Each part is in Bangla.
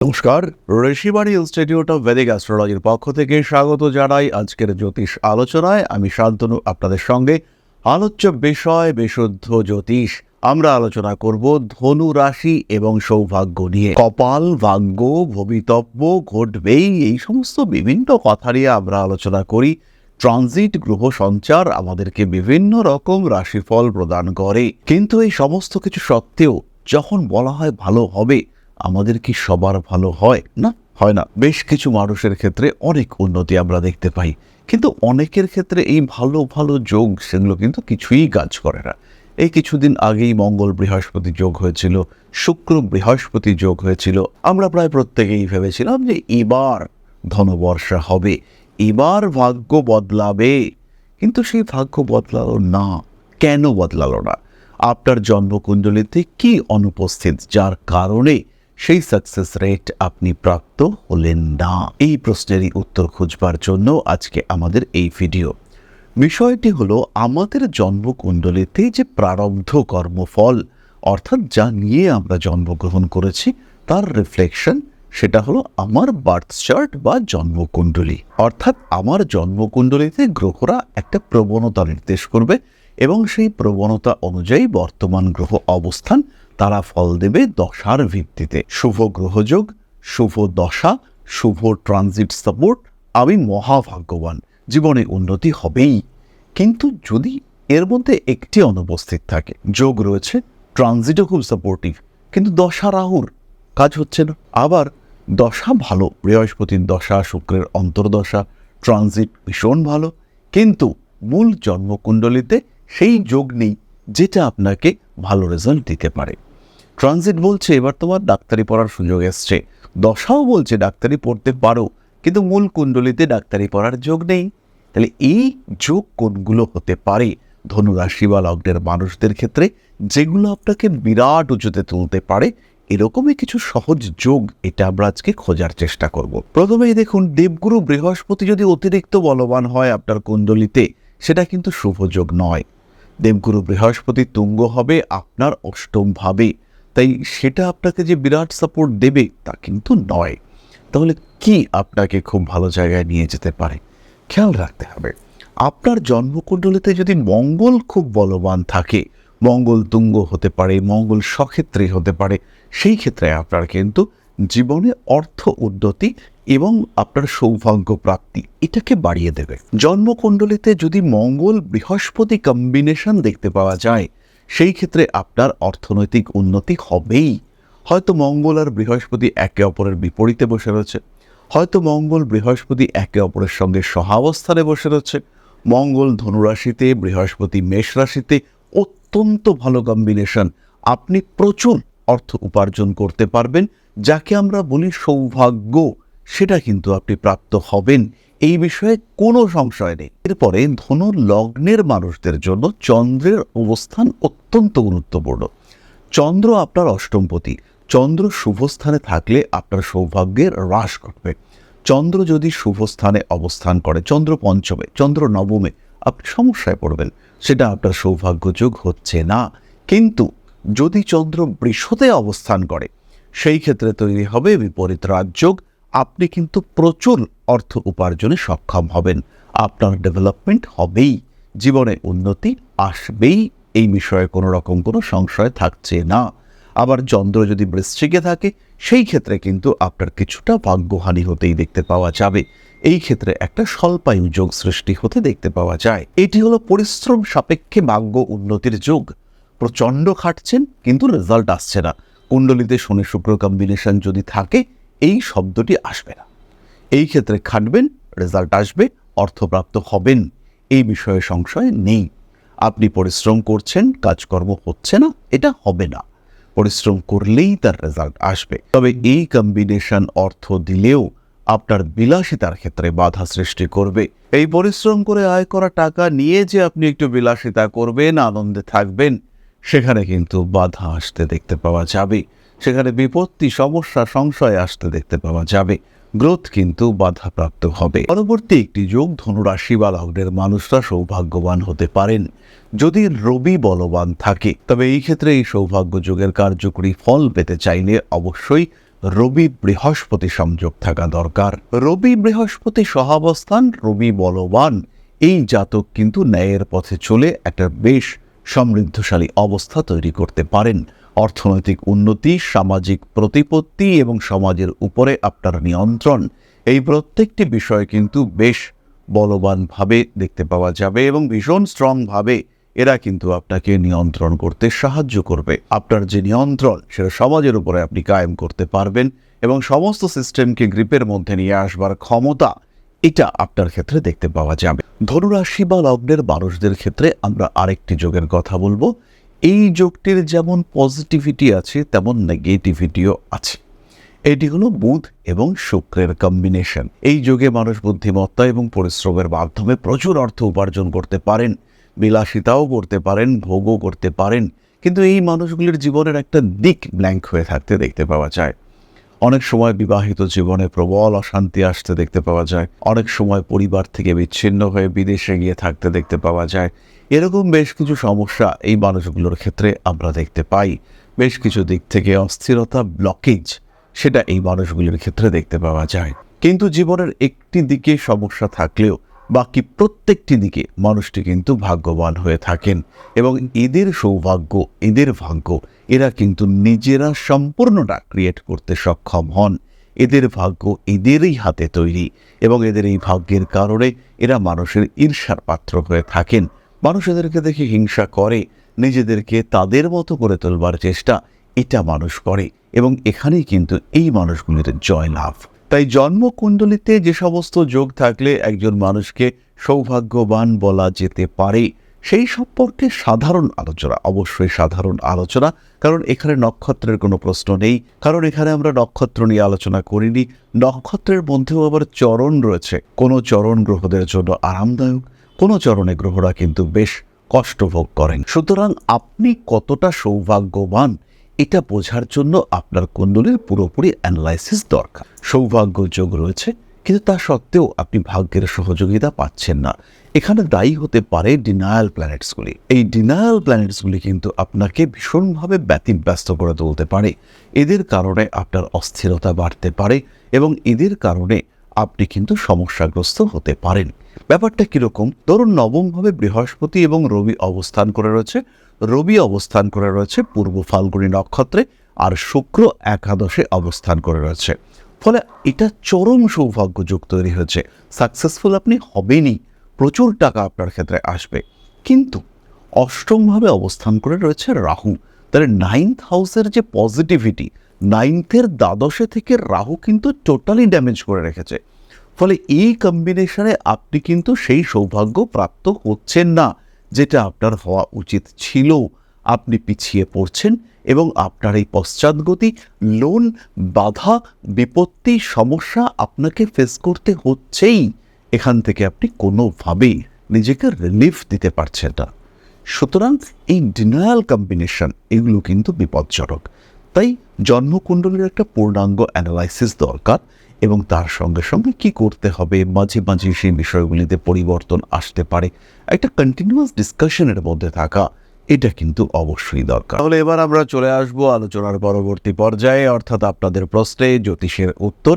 নমস্কার, ঋষিবাণী ইনস্টিটিউট অফ ভেদিক অ্যাস্ট্রোলজির পক্ষ থেকে স্বাগত জানাই আজকের জ্যোতিষ আলোচনায়। আমি শান্তনু, আপনাদের সঙ্গে আলোচ্য বিষয়, বিশুদ্ধ জ্যোতিষ। আমরা আলোচনা করব ধনু রাশি এবং সৌভাগ্য নিয়ে। কপাল, ভাগ্য, ভবিতব্য ঘটবেই, এই সমস্ত বিভিন্ন কথা নিয়ে আমরা আলোচনা করি। ট্রানজিট, গ্রহ সঞ্চার আমাদেরকে বিভিন্ন রকম রাশিফল প্রদান করে। কিন্তু এই সমস্ত কিছু সত্ত্বেও যখন বলা হয় ভালো হবে আমাদের কি সবার ভালো হয়? না হয় না। বেশ কিছু মানুষের ক্ষেত্রে অনেক উন্নতি আমরা দেখতে পাই। কিন্তু অনেকের ক্ষেত্রে এই ভালো ভালো যোগ সেগুলো কিন্তু কিছুই কাজ করে না। এই কিছুদিন আগেই মঙ্গল বৃহস্পতি যোগ হয়েছিল, শুক্র বৃহস্পতি যোগ হয়েছিল। আমরা প্রায় প্রত্যেকেই ভেবেছিলাম যে এবার ধনবর্ষা হবে, এবার ভাগ্য বদলাবে। কিন্তু সেই ভাগ্য বদলালো না। কেন বদলালো না? আপনার জন্মকুণ্ডলিতে কি অনুপস্থিত? যার কারণে সেই সাকসেস রেট আপনি প্রাপ্ত হলেন না। এই প্রশ্নেরই উত্তর খুঁজবার জন্য আজকে আমাদের এই ভিডিও বিষয়টি হলো, আমাদের জন্মকুণ্ডলিতে যে প্রারব্ধ কর্মফল, অর্থাৎ যা নিয়ে আমরা জন্মগ্রহণ করেছি, তার রিফ্লেকশন সেটা হলো আমার বার্থ চার্ট বা জন্মকুণ্ডলী। অর্থাৎ আমার জন্মকুণ্ডলিতে গ্রহরা একটা প্রবণতা নির্দেশ করবে এবং সেই প্রবণতা অনুযায়ী বর্তমান গ্রহ অবস্থান তারা ফল দেবে দশার ভিত্তিতে। শুভ গ্রহযোগ, শুভ দশা, শুভ ট্রানজিট সাপোর্ট। আমি মহাভাগ্যবান, জীবনে উন্নতি হবেই। কিন্তু যদি এর মধ্যে একটি অনুপস্থিত থাকে, যোগ রয়েছে, ট্রানজিটও খুব সাপোর্টিভ কিন্তু দশা রাহুর কাজ হচ্ছে না। আবার দশা ভালো, বৃহস্পতির দশা, শুক্রের অন্তর্দশা, ট্রানজিট ভীষণ ভালো। কিন্তু মূল জন্মকুণ্ডলিতে সেই যোগ নেই, যেটা আপনাকে ভালো রেজাল্ট দিতে পারে। ট্রানজিট বলছে, এবার তোমার ডাক্তারি পড়ার সুযোগ এসছে। দশাও বলছে, ডাক্তারি পড়তে পারো, কিন্তু মূল কুণ্ডলিতে ডাক্তারি পড়ার যোগ নেই। তাহলে এই যোগ কোনগুলো হতে পারে? ধনুরাশি বা লগ্নের মানুষদের ক্ষেত্রে যেগুলো আপনাকে বিরাট উঁচুতে তুলতে পারে, এরকমই কিছু সহজ যোগ এটা আমরা আজকে খোঁজার চেষ্টা করব। প্রথমেই দেখুন, দেবগুরু বৃহস্পতি যদি অতিরিক্ত বলবান হয় আপনার কুণ্ডলিতে, সেটা কিন্তু শুভ যোগ নয়। দেবগুরু বৃহস্পতি তুঙ্গ হবে, আপনার অষ্টম ভাবে। তাই সেটা আপনাকে যে বিরাট সাপোর্ট দেবে তা কিন্তু নয়। তাহলে কি আপনাকে খুব ভালো জায়গায় নিয়ে যেতে পারে? খেয়াল রাখতে হবে। আপনার জন্মকুণ্ডলিতে যদি মঙ্গল খুব বলবান থাকে, মঙ্গল তুঙ্গ হতে পারে, মঙ্গল সক্ষেত্রে হতে পারে, সেই ক্ষেত্রে আপনার কিন্তু জীবনে অর্থ উন্নতি এবং আপনার সৌভাগ্য প্রাপ্তি এটাকে বাড়িয়ে দেবে। জন্মকুণ্ডলিতে যদি মঙ্গল বৃহস্পতি কম্বিনেশন দেখতে পাওয়া যায় সেই ক্ষেত্রে আপনার অর্থনৈতিক উন্নতি হবেই। হয়তো মঙ্গল আর বৃহস্পতি একে অপরের বিপরীতে বসে রয়েছে। হয়তো মঙ্গল, বৃহস্পতি একে অপরের সঙ্গে সহাবস্থানে বসে রয়েছে। মঙ্গল ধনুরাশিতে, বৃহস্পতি মেষ রাশিতে অত্যন্ত ভালো কম্বিনেশন আপনি প্রচুর অর্থ উপার্জন করতে পারবেন, যাকে আমরা বলি সৌভাগ্য। সেটা কিন্তু আপনি প্রাপ্ত হবেন। এই বিষয়ে কোনো সংশয় নেই। এরপরে ধনু লগ্নের মানুষদের জন্য চন্দ্রের অবস্থান অত্যন্ত গুরুত্বপূর্ণ। চন্দ্র আপনার অষ্টমপতি। চন্দ্র শুভস্থানে থাকলে আপনার সৌভাগ্যের হ্রাস ঘটবে। চন্দ্র যদি শুভস্থানে অবস্থান করে, চন্দ্র পঞ্চমে, চন্দ্র নবমে, আপনি সমস্যায় পড়বেন। সেটা আপনার সৌভাগ্যযোগ হচ্ছে না। কিন্তু যদি চন্দ্র বৃষতে অবস্থান করে, সেই ক্ষেত্রে তৈরি হবে বিপরীত রাজযোগ। আপনি কিন্তু প্রচুর অর্থ উপার্জনে সক্ষম হবেন। আপনার ডেভেলপমেন্ট হবেই। জীবনে উন্নতি আসবেই। এই বিষয়ে কোনো রকম কোনো সংশয় থাকছে না। আবার চন্দ্র যদি বৃশ্চিকে থাকে, সেই ক্ষেত্রে কিন্তু আপনার কিছুটা ভাগ্যহানি হতেই দেখতে পাওয়া যাবে। এই ক্ষেত্রে একটা স্বল্পায়ু যোগ সৃষ্টি হতে দেখতে পাওয়া যায়। এটি হলো পরিশ্রম সাপেক্ষে ভাগ্য উন্নতির যোগ। প্রচণ্ড খাটছেন, কিন্তু রেজাল্ট আসছে না। কুণ্ডলিতে শনি শুক্র কম্বিনেশন যদি থাকে এই শব্দটি আসবে না। এই ক্ষেত্রে খাটবেন, রেজাল্ট আসবে, অর্থপ্রাপ্ত হবেন। এই বিষয়ে সংশয় নেই। আপনি পরিশ্রম করছেন, কাজকর্ম হচ্ছে না, এটা হবে না। পরিশ্রম করলেই তার রেজাল্ট আসবে। তবে এই কম্বিনেশন অর্থ দিলেও আপনার বিলাসিতার ক্ষেত্রে বাধা সৃষ্টি করবে। এই পরিশ্রম করে আয় করা টাকা নিয়ে যে আপনি একটু বিলাসিতা করবেন, আনন্দে থাকবেন, সেখানে কিন্তু বাধা আসতে দেখতে পাওয়া যাবে। সেখানে বিপত্তি, সমস্যা, সংশয় আসতে দেখতে পাওয়া যাবে। গ্রোথ কিন্তু বাধাপ্রাপ্ত হবে। পরবর্তী একটি যোগ ধনুরাশি বা লগ্নের মানুষরা সৌভাগ্যবান হতে পারেন, যদি রবি বলবান থাকে। তবে এই ক্ষেত্রে এই সৌভাগ্য যোগের কার্যকরী ফল পেতে চাইলে অবশ্যই রবি বৃহস্পতি সংযোগ থাকা দরকার। রবি বৃহস্পতি সহাবস্থান, রবি বলবান, এই জাতক কিন্তু ন্যায়ের পথে চলে একটা বেশ সমৃদ্ধশালী অবস্থা তৈরি করতে পারেন। অর্থনৈতিক উন্নতি, সামাজিক প্রতিপত্তি এবং সমাজের উপরে আপনার নিয়ন্ত্রণ, এই প্রত্যেকটি বিষয় কিন্তু বেশ বলবানভাবে দেখতে পাওয়া যাবে এবং ভীষণ স্ট্রংভাবে এরা কিন্তু আপনাকে নিয়ন্ত্রণ করতে সাহায্য করবে। আপনার যে নিয়ন্ত্রণ, সেটা সমাজের উপরে আপনি কায়েম করতে পারবেন এবং সমস্ত সিস্টেমকে গ্রিপের মধ্যে নিয়ে আসবার ক্ষমতা এটা আপনার ক্ষেত্রে দেখতে পাওয়া যাবে। ধনুরাশি বা লগ্নের মানুষদের ক্ষেত্রে আমরা আরেকটি যোগের কথা বলব। এই যোগটির যেমন পজিটিভিটি আছে, তেমন নেগেটিভিটিও আছে। এটি হলো বুধ এবং শুক্রের কম্বিনেশন এই যুগে মানুষ বুদ্ধিমত্তা এবং পরিশ্রমের মাধ্যমে প্রচুর অর্থ উপার্জন করতে পারেন, বিলাসিতাও করতে পারেন, ভোগও করতে পারেন, কিন্তু এই মানুষগুলির জীবনের একটা দিক ব্ল্যাঙ্ক হয়ে থাকতে দেখতে পাওয়া যায়। অনেক সময় বিবাহিত জীবনে প্রবল অশান্তি আসতে দেখতে পাওয়া যায়, অনেক সময় পরিবার থেকে বিচ্ছিন্ন হয়ে বিদেশে গিয়ে থাকতে দেখতে পাওয়া যায় এরকম বেশ কিছু সমস্যা এই মানুষগুলোর ক্ষেত্রে আমরা দেখতে পাই। বেশ কিছু দিক থেকে অস্থিরতা ব্লকেজ সেটা এই মানুষগুলির ক্ষেত্রে দেখতে পাওয়া যায়। কিন্তু জীবনের একটি দিকে সমস্যা থাকলেও বাকি প্রত্যেকটি দিকে মানুষটি কিন্তু ভাগ্যবান হয়ে থাকেন এবং এদের সৌভাগ্য, এদের ভাগ্য, এরা কিন্তু নিজেরা সম্পূর্ণটা ক্রিয়েট করতে সক্ষম হন। এদের ভাগ্য এদেরই হাতে তৈরি এবং এদের এই ভাগ্যের কারণে এরা মানুষের ঈর্ষার পাত্র হয়ে থাকেন। মানুষ এদেরকে দেখে হিংসা করে, নিজেদেরকে তাদের মতো করে তোলবার চেষ্টা, এটা মানুষ করে। এবং এখানেই কিন্তু এই মানুষগুলির জয় লাভ তাই জন্মকুণ্ডলিতে যে সমস্ত যোগ থাকলে একজন মানুষকে সৌভাগ্যবান বলা যেতে পারে, সেই সম্পর্কে সাধারণ আলোচনা, অবশ্যই সাধারণ আলোচনা। কারণ এখানে নক্ষত্রের কোনো প্রশ্ন নেই। কারণ এখানে আমরা নক্ষত্র নিয়ে আলোচনা করিনি। নক্ষত্রের মধ্যেও আবার চরণ রয়েছে। কোনো চরণ গ্রহদের জন্য আরামদায়ক কোনো চরণে গ্রহরা কিন্তু বেশ কষ্ট ভোগ করেন। সুতরাং আপনি কতটা সৌভাগ্যবান, এটা বোঝার জন্য আপনার কুণ্ডলীর পুরোপুরি অ্যানালাইসিস দরকার। সৌভাগ্য যোগ রয়েছে, কিন্তু তা সত্ত্বেও আপনি ভাগ্যের সহযোগিতা পাচ্ছেন না। এখানে দায়ী হতে পারে ডিনায়াল প্ল্যানেটসগুলি এই ডিনায়াল প্ল্যানেটসগুলি কিন্তু আপনাকে ভীষণভাবে ব্যতিব্যস্ত করে তুলতে পারে। এদের কারণে আপনার অস্থিরতা বাড়তে পারে এবং এদের কারণে আপনি কিন্তু সমস্যাগ্রস্ত হতে পারেন। ব্যাপারটা কীরকম? ধরুন নবমভাবে বৃহস্পতি এবং রবি অবস্থান করে রয়েছে। রবি অবস্থান করে রয়েছে পূর্ব ফাল্গুনী নক্ষত্রে আর শুক্র একাদশে অবস্থান করে রয়েছে। ফলে এটা চরম সৌভাগ্য যোগ তৈরি হয়েছে। সাকসেসফুল আপনি হবেনই। প্রচুর টাকা আপনার ক্ষেত্রে আসবে। কিন্তু অষ্টমভাবে অবস্থান করে রয়েছে রাহু। তাহলে নাইন্থ হাউসের যে পজিটিভিটি নাইন্থের দ্বাদশে থেকে রাহু কিন্তু টোটালি ড্যামেজ করে রেখেছে। ফলে এই কম্বিনেশনে আপনি কিন্তু সেই সৌভাগ্য প্রাপ্ত হচ্ছেন না, যেটা আপনার হওয়া উচিত ছিল। আপনি পিছিয়ে পড়ছেন এবং আপনার এই পশ্চাৎগতি লোন, বাধা, বিপত্তি, সমস্যা আপনাকে ফেস করতে হচ্ছেই। এখান থেকে আপনি কোনোভাবেই নিজেকে রিলিফ দিতে পারছেন না। সুতরাং এই ডিনায়াল কম্বিনেশন এগুলো কিন্তু বিপজ্জনক। তাই জন্মকুণ্ডলীর একটা পূর্ণাঙ্গ অ্যানালাইসিস দরকার এবং তার সঙ্গে সঙ্গে কি করতে হবে? মাঝে মাঝে সেই বিষয়গুলিতে পরিবর্তন আসতে পারে। একটা কন্টিনিউয়াস ডিসকাশনের মধ্যে থাকা, এটা কিন্তু অবশ্যই দরকার। তাহলে এবার আমরা চলে আসব আলোচনার পরবর্তী পর্যায়ে। অর্থাৎ আপনাদের প্রশ্নে জ্যোতিষের উত্তর।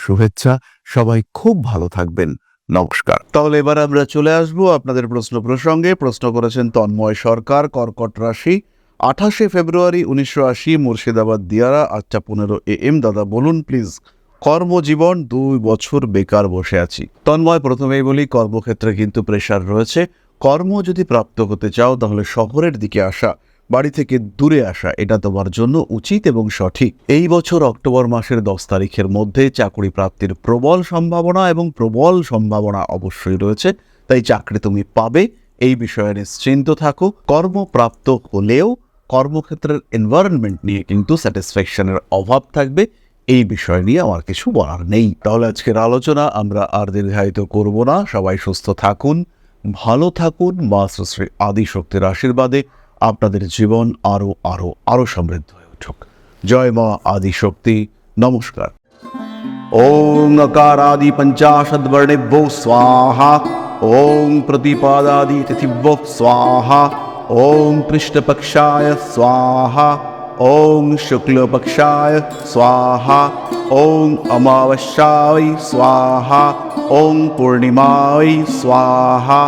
শুভেচ্ছা। সবাই খুব ভালো থাকবেন। নমস্কার। তাহলে এবার আমরা চলে আসব আপনাদের প্রশ্ন প্রসঙ্গে। প্রশ্ন করেছেন তন্ময় সরকার, কর্কট রাশি। আঠাশে ফেব্রুয়ারি উনিশশো আশি, মুর্শিদাবাদ, দিয়ারা আচ্ছা পনেরো এ এম। দাদা, বলুন প্লিজ কর্মজীবন দুই বছর বেকার বসে আছি। তন্ময়, প্রথমেই বলি, কর্মক্ষেত্রে কিন্তু প্রেশার রয়েছে। কর্ম যদি প্রাপ্ত হতে চাও, তাহলে শহরের দিকে আসা। বাড়ি থেকে দূরে আসা, এটা তোমার জন্য উচিত এবং সঠিক। এই বছর অক্টোবর মাসের দশ তারিখের মধ্যে চাকরি প্রাপ্তির প্রবল সম্ভাবনা এবং প্রবল সম্ভাবনা অবশ্যই রয়েছে, তাই চাকরি তুমি পাবে, এই বিষয়ে নিশ্চিন্ত থাকো। কর্মপ্রাপ্ত হলেও কর্মক্ষেত্রের এনভায়রনমেন্ট নিয়ে কিন্তু স্যাটিসফ্যাকশনের অভাব থাকবে, এই বিষয় নিয়ে আমার কিছু বলার নেই। তাহলে আজকের আলোচনা আমরা আর দীর্ঘায়িত করব না। সবাই সুস্থ থাকুন, ভালো থাকুন, মা শ্রী আদিশক্তির আশীর্বাদে আপনাদের জীবন আরও আরও আরও সমৃদ্ধ হয়ে উঠুক জয় মা আদিশক্তি নমস্কার ওং अकारादि पंचाशद वर्णेभ्यो स्वाहा ओं प्रतिपादादि तिथिभ्यो स्वाहा ओं कृष्णपक्षाय स्वाहा ओं शुक्लपक्षाय स्वाहा ओं अमावस्याय स्वाहा ओं पूर्णिमाय स्वाहा